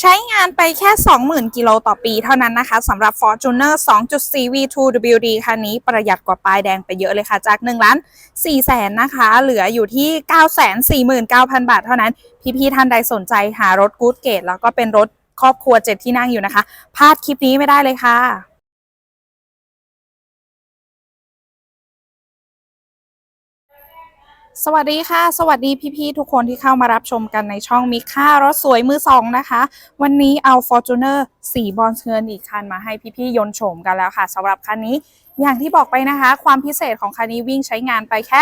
ใช้งานไปแค่ 20,000 กิโลต่อปีเท่านั้นนะคะสำหรับ Fortuner 2.4 V2 WD คันนี้ประหยัดกว่าปลายแดงไปเยอะเลยค่ะ จาก1ล้าน4แสนนะคะ เหลืออยู่ที่ 949,000 บาทเท่านั้น พี่ๆท่านใดสนใจหารถกู๊ดเกตแล้วก็เป็นรถครอบครัว 7 ที่นั่งอยู่นะคะพลาดคลิปนี้ไม่ได้เลยค่ะ สวัสดีค่ะ สวัสดีพี่ๆทุกคนที่เข้ามารับชมกันในช่องมิค่ารถสวยมือสองนะคะ วันนี้เอา Fortuner สีบอลเงินอีกคันมาให้พี่ๆยนโฉมกันแล้วค่ะสำหรับคันนี้อย่างที่บอกไปนะคะ ความพิเศษของคันนี้วิ่งใช้งานไปแค่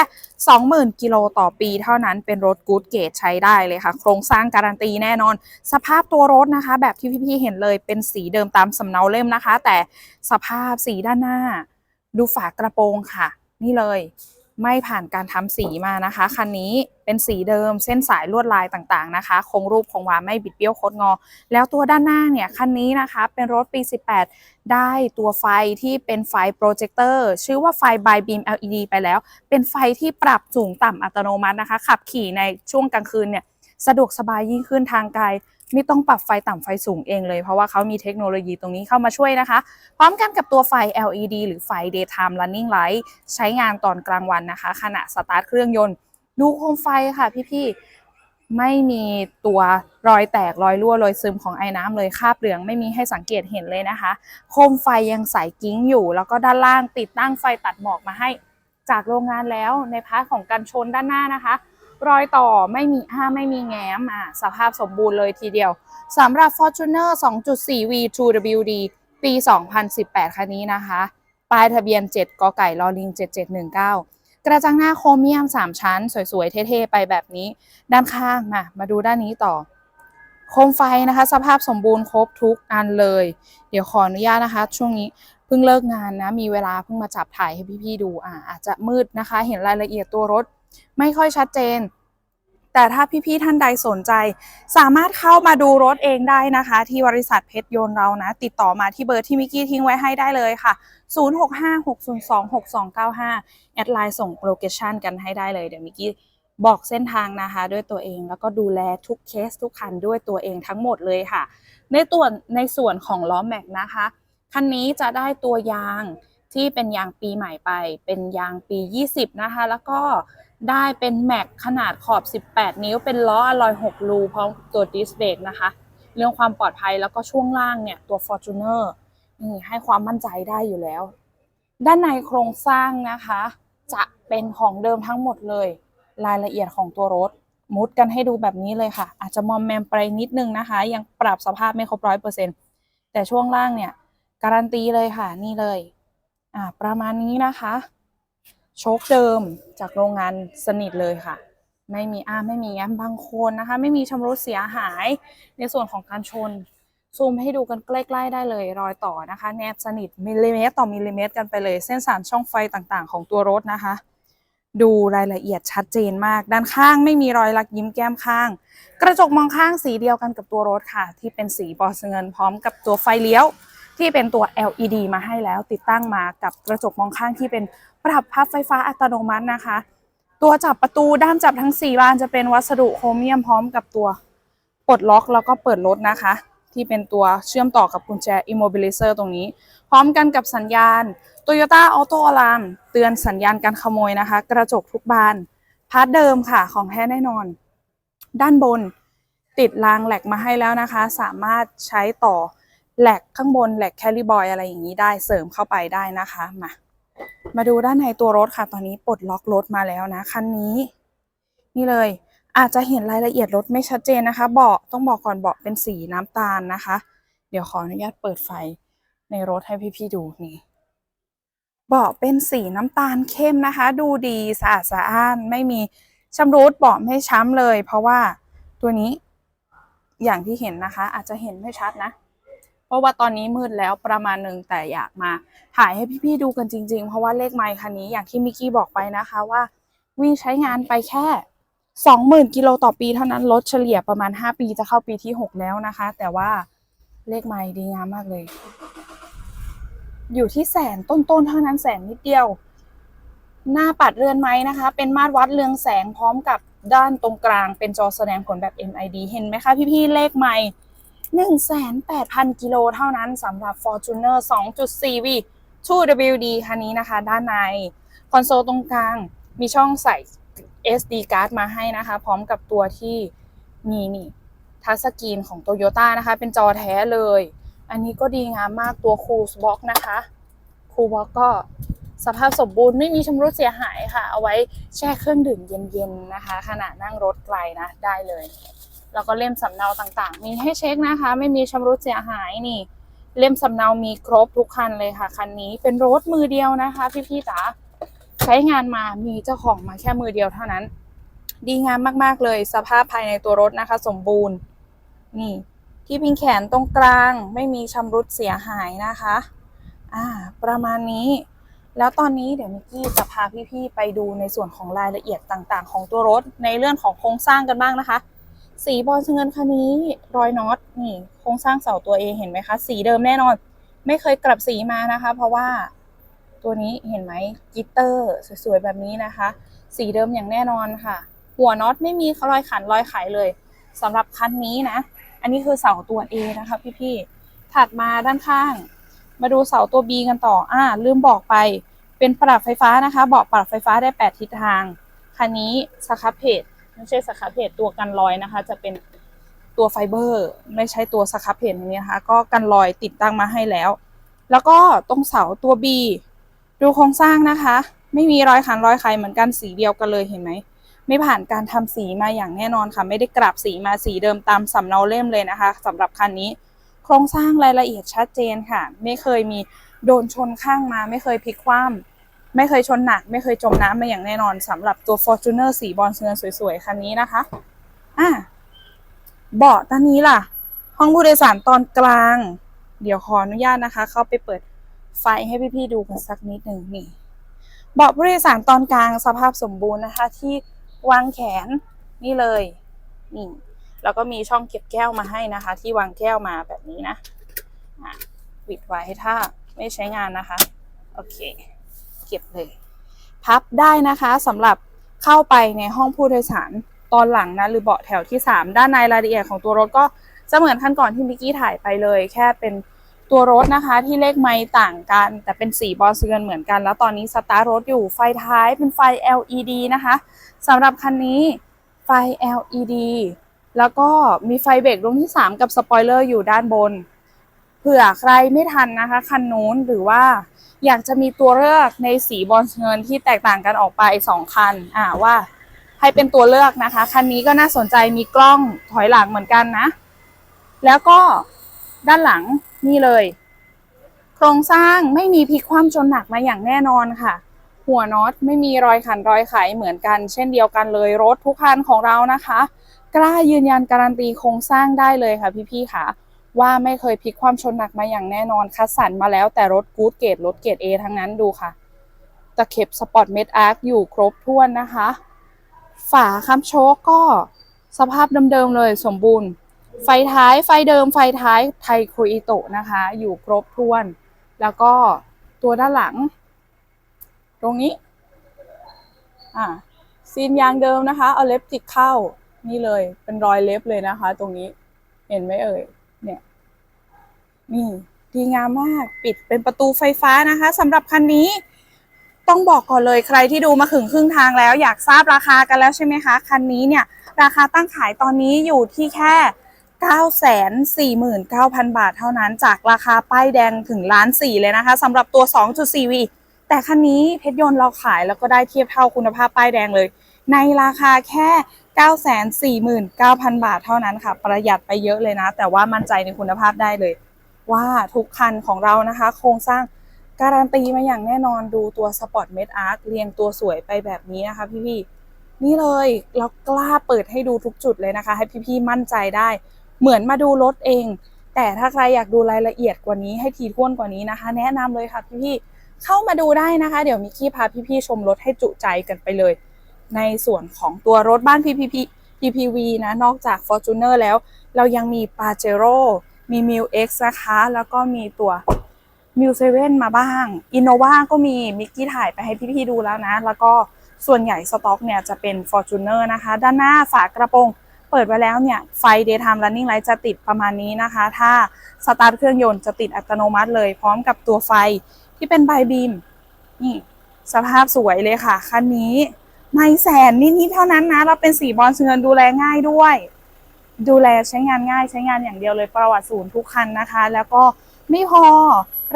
20,000 กิโลต่อปีเท่านั้นเป็นรถกู๊ดเกตใช้ได้เลยค่ะ โครงสร้างการันตีแน่นอน สภาพตัวรถนะคะ แบบที่พี่ๆเห็นเลยเป็นสีเดิมตามสำเนาเล่มนะคะ แต่สภาพสีด้านหน้า ดูฝากระโปรงค่ะ นี่เลย ไม่ผ่านการทำสีมานะคะ คันนี้เป็นสีเดิมเส้นสายลวดลายต่างๆนะคะ คงรูปคงวาไม่บิดเบี้ยวโคดงอ แล้วตัวด้านหน้าเนี่ยคันนี้นะคะเป็นรถปี 18 ได้ตัวไฟที่เป็นไฟโปรเจคเตอร์ชื่อว่าไฟบายบีม LED ไปแล้ว เป็นไฟที่ปรับสูงต่ำอัตโนมัตินะคะ ขับขี่ในช่วงกลางคืนเนี่ย สะดวกสบายยิ่งขึ้นทางไกลไม่ต้องปรับไฟต่ำไฟสูงเองเลย เพราะว่าเขามีเทคโนโลยีตรงนี้เข้ามาช่วยนะคะ พร้อมกันกับตัวไฟ LED หรือไฟ daytime running light ใช้งานตอนกลางวันนะคะ ขณะสตาร์ทเครื่องยนต์ ดูโคมไฟค่ะพี่ๆ ไม่มีตัวรอยแตกรอยรั่วรอยซึมของไอ้น้ำเลยคาบเหลืองไม่มีให้สังเกตเห็นเลยนะคะ โคมไฟยังใสกิ้งอยู่ แล้วก็ด้านล่างติดตั้งไฟตัดหมอกมาให้จากโรงงานแล้วในพาร์ทของการชนด้านหน้านะคะ รอยต่อไม่มีอ้าไม่มีแง้มอะสภาพสมบูรณ์เลยทีเดียวสำหรับ Fortuner 2.4 V2WD ปี 2018 คันนี้นะคะ ป้ายทะเบียน 7 กไก่ลอลิง 7719 กระจังหน้าโครเมียม 3 ชั้น สวยๆ เท่ๆ ไปแบบนี้ ด้านข้างมามาดูด้านนี้ต่อ โคมไฟนะคะ สภาพสมบูรณ์ครบทุกอันเลย เดี๋ยวขออนุญาตนะคะ ช่วงนี้เพิ่งเลิกงานนะ มีเวลาเพิ่งมาจับถ่ายให้พี่ๆดูอ่าอาจจะมืดนะคะ เห็นรายละเอียดตัวรถ ไม่ค่อยชัดเจน แต่ถ้าพี่ๆท่านใดสนใจ สามารถเข้ามาดูรถเองได้นะคะ ที่บริษัทเพชรยนต์เรานะ ติดต่อมาที่เบอร์ที่มิกกี้ทิ้งไว้ให้ได้เลยค่ะ 0656026295 แอดไลน์ส่งโลเคชันกันให้ได้เลยเดี๋ยวมิกกี้บอกเส้นทางนะคะด้วยตัวเองแล้วก็ดูแลทุกเคสทุกคันด้วยตัวเองทั้งหมดเลยค่ะ ในตัวในส่วนของล้อแม็กนะคะ คันนี้จะได้ตัวยางที่เป็นยางปีใหม่ไป เป็นยางปี 20 นะคะ แล้วก็ ได้เป็นแม็กขนาดขอบ 18 นิ้ว เป็นล้ออลอย6รูพร้อมตัวดิสเบรกนะคะ เรื่องความปลอดภัยแล้วก็ช่วงล่างเนี่ยตัว Fortuner นี่ให้ความมั่นใจได้อยู่แล้ว ด้านในโครงสร้างนะคะ จะเป็นของเดิมทั้งหมดเลย รายละเอียดของตัวรถ มุดกันให้ดูแบบนี้เลยค่ะ อาจจะมอมแมมไปนิดนึงนะคะ ยังปรับสภาพไม่ครบร้อยเปอร์เซ็นต์แต่ช่วงล่างเนี่ย การันตีเลยค่ะนี่เลย อ่าประมาณนี้นะคะ โชคเดิมจากโรงงานสนิทเลยค่ะ ไม่มีอ้าไม่มีแง้มบางคนนะคะ ไม่มีชำรุดเสียหาย ในส่วนของการชน ซูมให้ดูกันใกล้ๆได้เลยรอยต่อนะคะ แนบสนิทมิลลิเมตรต่อมิลลิเมตรกันไปเลย เส้นสานช่องไฟต่างๆ ของตัวรถนะคะ ดูรายละเอียดชัดเจนมาก ด้านข้างไม่มีรอยลักยิ้มแก้มข้าง กระจกมองข้างสีเดียวกันกับตัวรถค่ะ ที่เป็นสีบอสเงินพร้อมกับตัวไฟเลี้ยว ที่เป็นตัว LED มาให้แล้วติดตั้งมากับกระจกมองข้างที่เป็นปรับพับไฟฟ้าอัตโนมัตินะคะ ตัวจับประตูด้ามจับทั้ง 4 บานจะเป็นวัสดุโครเมียมพร้อมกับตัวปลดล็อกแล้วก็เปิดรถนะคะ ที่เป็นตัวเชื่อมต่อกับกุญแจ immobilizer ตรงนี้ พร้อมกันกับสัญญาณ Toyota Auto Alarm เตือนสัญญาณการขโมยนะคะ กระจกทุกบานพาร์ทเดิมค่ะของแท้แน่นอน ด้านบนติดรางแหลกมาให้แล้วนะคะ สามารถใช้ต่อ แหลกข้างบนแหลกแคลิบอยอะไรอย่างนี้ได้เสริมเข้าไปได้นะคะมามาดูด้านในตัวรถค่ะ ตอนนี้ปลดล็อกรถมาแล้วนะคันนี้ นี่เลยอาจจะเห็นรายละเอียดรถไม่ชัดเจนนะคะ เบาะต้องบอกก่อนเบาะเป็นสีน้ำตาลนะคะ เดี๋ยวขออนุญาตเปิดไฟในรถให้พี่ๆดูนี่เบาะเป็นสีน้ำตาลเข้มนะคะ ดูดีสะอาดสะอ้านไม่มีชำรุดเบาะไม่ช้ำเลย เพราะว่าตัวนี้อย่างที่เห็นนะคะ อาจจะเห็นไม่ชัดนะ ราะว่าตอนนี้มืดแล้วประมาณหนึ่งแต่อยากมา ถ่ายให้พี่ๆดูกันจริง ๆ เพราะว่าเลขไมค์คันนี้อย่างที่มิกกี้บอกไปนะคะว่า วิ่งใช้งานไปแค่20,000กิโลต่อปีเท่านั้นลดเฉลี่ยประมาณ 5 ปีจะเข้าปีที่ 6 แล้วนะคะ แต่ว่าเลขไมค์ดีงามมากเลย อยู่ที่แสนต้นๆเท่านั้นแสนนิดเดียว หน้าปัดเรือนไม้นะคะ เป็นมาตรวัดเรืองแสงพร้อมกับด้านตรงกลางเป็นจอแสดงผลแบบ MID เห็นไหมคะพี่ๆเลขไม้ 18,000 กิโลเท่านั้นสำหรับ Fortuner 2.4V 2WD คันนี้นะคะ ด้านใน คอนโซลตรงกลางมีช่องใส่ SD card มาให้นะคะ พร้อมกับตัวที่มีนี่ทัชสกรีนของ Toyota นะคะ เป็นจอแท้เลย อันนี้ก็ดีงามมากตัว Cruise Box นะคะ Cruise Box ก็สภาพสมบูรณ์ไม่มีชำรุดเสียหายค่ะ เอาไว้แช่เครื่องดื่มเย็นๆนะคะ ขณะนั่งรถไกลนะได้เลย แล้วก็เล่มสำเนาต่างๆ มีให้เช็คนะคะ ไม่มีชำรุดเสียหายนี่ เล่มสำเนามีครบทุกคันเลยค่ะคันนี้เป็นรถมือเดียวนะคะ พี่ๆจ๋าใช้งานมามีเจ้าของมาแค่มือเดียวเท่านั้น ดีงามมากๆเลย สภาพภายในตัวรถนะคะ สมบูรณ์ นี่ ที่พิงแขนตรงกลาง ไม่มีชำรุดเสียหายนะคะ อ่า ประมาณนี้ แล้วตอนนี้เดี๋ยวมิกกี้จะพาพี่ๆไปดูในส่วนของรายละเอียดต่างๆ ของตัวรถในเรื่องของโครงสร้างกันบ้างนะคะ สีบอลเงินคันนี้รอยน็อตนี่โครงสร้างเสาตัวเอเห็นไหมคะ สีเดิมแน่นอน ไม่เคยกลับสีมานะคะ เพราะว่าตัวนี้เห็นไหมกิตเตอร์สวยๆแบบนี้นะคะ สีเดิมอย่างแน่นอนค่ะ หัวน็อตไม่มีรอยขันรอยไขเลยสำหรับคันนี้นะ อันนี้คือเสาตัว A นะคะพี่ๆถัดมาด้านข้าง มาดูเสาตัว B กันต่ออ่าลืมบอกไปเป็นปรับไฟฟ้านะคะ เบาะปรับไฟฟ้าได้ 8 ทิศทาง คันนี้สครับเพจ ไม่ใช่สครับเพจตัวกันรอยนะคะ จะเป็นตัวไฟเบอร์ ไม่ใช่ตัวสครับเพจนี้นะคะ ก็กันรอยติดตั้งมาให้แล้ว แล้วก็ตรงเสาตัว B ดูโครงสร้างนะคะ ไม่มีรอยขันรอยไขเหมือนกันสีเดียวกันเลยเห็นไหมไม่ผ่านการทำสีมาอย่างแน่นอนค่ะ ไม่ได้กราบสีมาสีเดิมตามสำเนาเล่มเลยนะคะสำหรับคันนี้ โครงสร้างรายละเอียดชัดเจนค่ะ ไม่เคยมีโดนชนข้างมา ไม่เคยพลิกคว่ำ ไม่เคยชนหนัก ไม่เคยจมน้ำมาอย่างแน่นอนสำหรับตัว Fortuner สีบอลเงินสวยๆ คันนี้นะคะ อะเบาะด้านนี้ล่ะ ห้องผู้โดยสารตอนกลาง เดี๋ยวขออนุญาตนะคะ เข้าไปเปิดไฟให้พี่ๆดูกันสักนิดหนึ่งนี่ เบาะผู้โดยสารตอนกลางสภาพสมบูรณ์นะคะ ที่วางแขนนี่เลยนี่แล้วก็มีช่องเก็บแก้วมาให้นะคะ ที่วางแก้วมาแบบนี้นะอะปิดไว้ถ้าไม่ใช้งานนะคะ โอเค ก็บเลย พับได้นะคะสำหรับเข้าไปในห้องผู้โดยสารตอนหลังนะหรือเบาะแถวที่ 3 ด้านในรายละเอียดของตัวรถก็จะเหมือนคันก่อนที่มิกกี้ถ่ายไปเลย แค่เป็นตัวรถนะคะที่เลขไม้ต่างกัน แต่เป็นสีบอลเรือนเหมือนกัน แล้วตอนนี้สตาร์ทรถอยู่ไฟท้ายเป็นไฟ LED นะคะสำหรับคันนี้ไฟ LED แล้วก็มีไฟเบรกดวงที่ 3 กับสปอยเลอร์อยู่ด้านบน เผื่อใครไม่ทันนะคะ คันนู้นหรือว่าอยากจะมีตัวเลือกในสีบอลเงินที่แตกต่างกันออกไป2คัน อ่าว่าให้เป็นตัวเลือกนะคะ คันนี้ก็น่าสนใจมีกล้องถอยหลังเหมือนกันนะ แล้วก็ด้านหลังนี่เลย โครงสร้างไม่มีพลิกคว่ำจนหนักมาอย่างแน่นอนค่ะ หัวน็อตไม่มีรอยขันรอยไขเหมือนกัน เช่นเดียวกันเลยรถทุกคันของเรานะคะ กล้ายืนยันการันตีโครงสร้างได้เลยค่ะพี่ๆค่ะ ว่าไม่เคยพลิกความชนหนักมาอย่างแน่นอนคัดสรรมาแล้วแต่รถกู๊ดเกรดรถเกรด A ทั้งนั้นดูค่ะ ตะเข็บสปอร์ตเมดอาร์คอยู่ครบถ้วนนะคะ ฝาคัมโชคก็สภาพเดิมๆเลยสมบูรณ์ ไฟท้ายไฟเดิมไฟท้ายไทโคอิโตะนะคะ อยู่ครบถ้วน แล้วก็ตัวด้านหลัง ตรงนี้อ่าซีนยางเดิมนะคะ เอาเล็บจิกเข้านี่เลยเป็นรอยเล็บเลยนะคะ ตรงนี้เห็นไหมเอ่ย เนี่ย นี่ดีงามมากปิดเป็นประตูไฟฟ้านะคะสำหรับคันนี้ ต้องบอกก่อนเลยใครที่ดูมาถึงครึ่งทางแล้วอยากทราบราคากันแล้วใช่ไหมคะ คันนี้เนี่ย ราคาตั้งขายตอนนี้อยู่ที่แค่ 949,000 บาทเท่านั้น จากราคาป้ายแดงถึงล้านสี่เลยนะคะสำหรับตัว 2.4V แต่คันนี้เพชรยนต์เราขายแล้วก็ได้เทียบเท่าคุณภาพป้ายแดงเลย ในราคาแค่ 949,000 บาทเท่านั้นค่ะ ประหยัดไปเยอะเลยนะ แต่ว่ามั่นใจในคุณภาพได้เลย ว่าทุกคันของเรานะคะ โครงสร้างการันตีมาอย่างแน่นอนดูตัว Sport m e d Arc เรียงตัวสวยไปแบบนี้นะคะพี่ๆนี่เลยเรากล้าเปิดให้ดูทุกจุดเลยนะคะ ให้พี่ๆมั่นใจได้ เหมือนมาดูรถเอง แต่ถ้าใครอยากดูรายละเอียดกว่านี้ให้ทีท่วนกว่านี้นะคะ แนะนำเลยค่ะพี่ๆเข้ามาดูได้นะคะ เดี๋ยวมิกกี้พาพี่ๆชมรถให้จุใจกันไปเลย ในส่วนของตัวรถบ้าน PPP PPV นะ นอกจาก Fortuner แล้ว เรายังมี Pajero มี m i l X นะคะ แล้วก็มีตัว m i l 7มาบ้าง Innova ก็มีมิกกี้ถ่ายไปให้พี่ๆดูแล้วนะ แล้วก็ส่วนใหญ่สต็อกเนี่ยจะเป็น Fortuner นะคะ ด้านหน้าฝากระโปรงเปิดไว้แล้วเนี่ย ไฟ daytime running light จะติดประมาณนี้นะคะ ถ้าสตาร์ทเครื่องยนต์จะติดอัตโนมัติเลย พร้อมกับตัวไฟที่เป็นไบบีม นี่ สภาพสวยเลยค่ะ คันนี้ ไม่แสนนิดๆเท่านั้นนะ เราเป็นสีบอลเงินดูแลง่ายด้วย ดูแลใช้งานง่ายใช้งานอย่างเดียวเลยประวัติศูนย์ทุกคันนะคะ แล้วก็ไม่พอ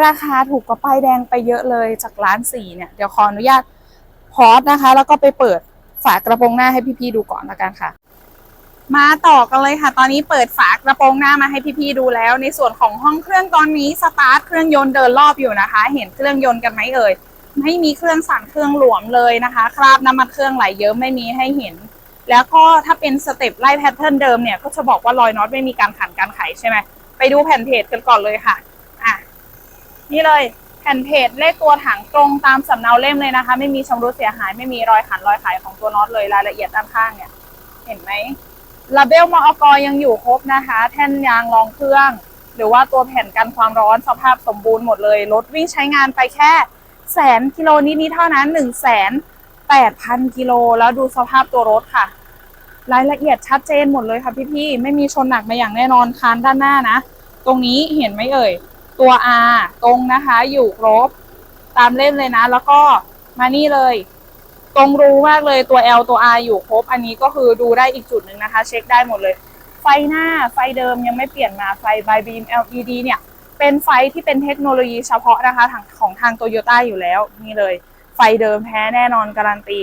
ราคาถูกกว่าป้ายแดงไปเยอะเลยจากร้านสี่เนี่ย เดี๋ยวขออนุญาตพอสนะคะ แล้วก็ไปเปิดฝากระโปรงหน้าให้พี่ๆดูก่อนละกันค่ะ มาต่อกันเลยค่ะ ตอนนี้เปิดฝากระโปรงหน้ามาให้พี่ๆดูแล้ว ในส่วนของห้องเครื่องตอนนี้สตาร์ทเครื่องยนต์เดินรอบอยู่นะคะ เห็นเครื่องยนต์กันไหมเอ่ย ไม่มีเครื่องสั่นเครื่องหลวมเลยนะคะ คราบน้ำมันเครื่องไหลเยอะไม่มีให้เห็น แล้วก็ถ้าเป็นสเต็ปไล่แพทเทิร์นเดิมเนี่ยก็จะบอกว่ารอยน็อตไม่มีการขันการไขใช่ไหมไปดูแผ่นเพจกันก่อนเลยค่ะอะ นี่เลยแผ่นเพจเลขตัวถังตรงตามสำเนาเล่มเลยนะคะ ไม่มีชำรุดเสียหาย ไม่มีรอยขันรอยไขของตัวน็อตเลยรายละเอียดด้านข้างเนี่ย เห็นไหมลาเบลมอกยังอยู่ครบนะคะ แท่นยางรองเครื่อง หรือว่าตัวแผ่นกันความร้อนสภาพสมบูรณ์หมดเลยรถวิ่งใช้งานไปแค่ แสนกิโลนิดๆเท่านั้นหนึ่งแสนแปดพันกิโลแล้วดูสภาพตัวรถค่ะ รายละเอียดชัดเจนหมดเลยค่ะพี่ๆไม่มีชนหนักมาอย่างแน่นอนคานด้านหน้านะ ตรงนี้เห็นไหมเอ่ย ตัว R ตรงนะคะอยู่ครบตามเล่มเลยนะ แล้วก็มานี่เลย ตรงรู้มากเลยตัว L ตัว R อยู่ครบ อันนี้ก็คือดูได้อีกจุดหนึ่งนะคะ เช็คได้หมดเลย ไฟหน้าไฟเดิมยังไม่เปลี่ยนมาไฟ by beam LED เนี่ย เป็นไฟที่เป็นเทคโนโลยีเฉพาะนะคะทางของทางโตโยต้าอยู่แล้วนี่เลย ไฟเดิมแท้แน่นอนการันตี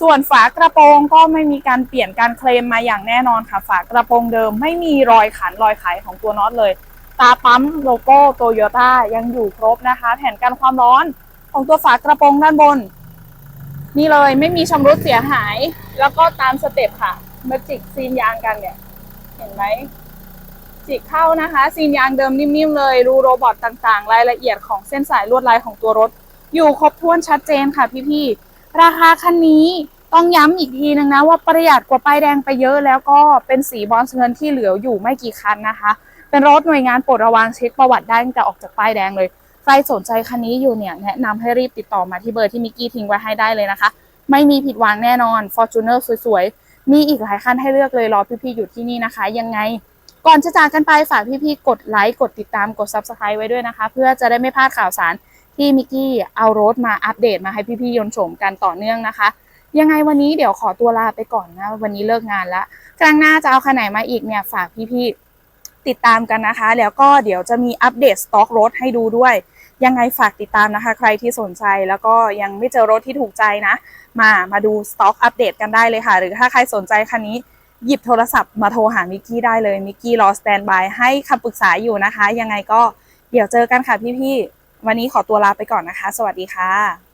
ส่วนฝากระโปรงก็ไม่มีการเปลี่ยนการเคลมมาอย่างแน่นอนค่ะ ฝากระโปรงเดิมไม่มีรอยขันรอยไขของตัวน็อตเลย ตาปั๊มโลโก้โตโยต้ายังอยู่ครบนะคะ แผ่นกันความร้อนของตัวฝากระโปรงด้านบน นี่เลยไม่มีชำรุดเสียหาย แล้วก็ตามสเต็ปค่ะเมจิกซีนยางกันเนี่ย เห็นไหม จิกเข้านะคะ ซีนยางเดิมนิ่มๆเลยรูโรบอทต่างๆ รายละเอียดของเส้นสายลวดลายของตัวรถ อยู่ครบถ้วนชัดเจนค่ะพี่ๆ ราคาคันนี้ต้องย้ำอีกทีนึงนะว่าประหยัดกว่าป้ายแดงไปเยอะแล้วก็เป็นสีบอลเงินที่เหลืออยู่ไม่กี่คันนะคะ เป็นรถหน่วยงานปรดระวังเช็คประวัติได้ตั้งแต่ออกจากป้ายแดงเลย ใครสนใจคันนี้อยู่เนี่ยแนะนำให้รีบติดต่อมาที่เบอร์ที่มิกกี้ทิ้งไว้ให้ได้เลยนะคะ ไม่มีผิดหวังแน่นอน Fortuner สวยๆมีอีกหลายคันให้เลือกเลยรอพี่ๆอยู่ที่นี่นะคะ ยังไง ก่อนจะจากกันไปฝากพี่ๆกดไลค์กดติดตามกด Subscribe ไว้ด้วยนะคะ เพื่อจะได้ไม่พลาดข่าวสารที่มิกกี้เอารถมาอัปเดตมาให้พี่ๆยนชมกันต่อเนื่องนะคะ ยังไงวันนี้เดี๋ยวขอตัวลาไปก่อนนะ วันนี้เลิกงานแล้วครั้งหน้าจะเอาคันไหนมาอีกเนี่ยฝากพี่ๆติดตามกันนะคะ แล้วก็เดี๋ยวจะมีอัปเดตสต็อกรถให้ดูด้วย ยังไงฝากติดตามนะคะ ใครที่สนใจแล้วก็ยังไม่เจอรถที่ถูกใจนะ มามาดูสต็อกอัปเดตกันได้เลยค่ะ หรือถ้าใครสนใจคันนี้ หยิบโทรศัพท์มาโทรหามิกกี้ได้เลยมิกกี้รอสแตนบายให้คำปรึกษาอยู่นะคะ ยังไงก็เดี๋ยวเจอกันค่ะพี่ๆวันนี้ขอตัวลาไปก่อนนะคะ สวัสดีค่ะ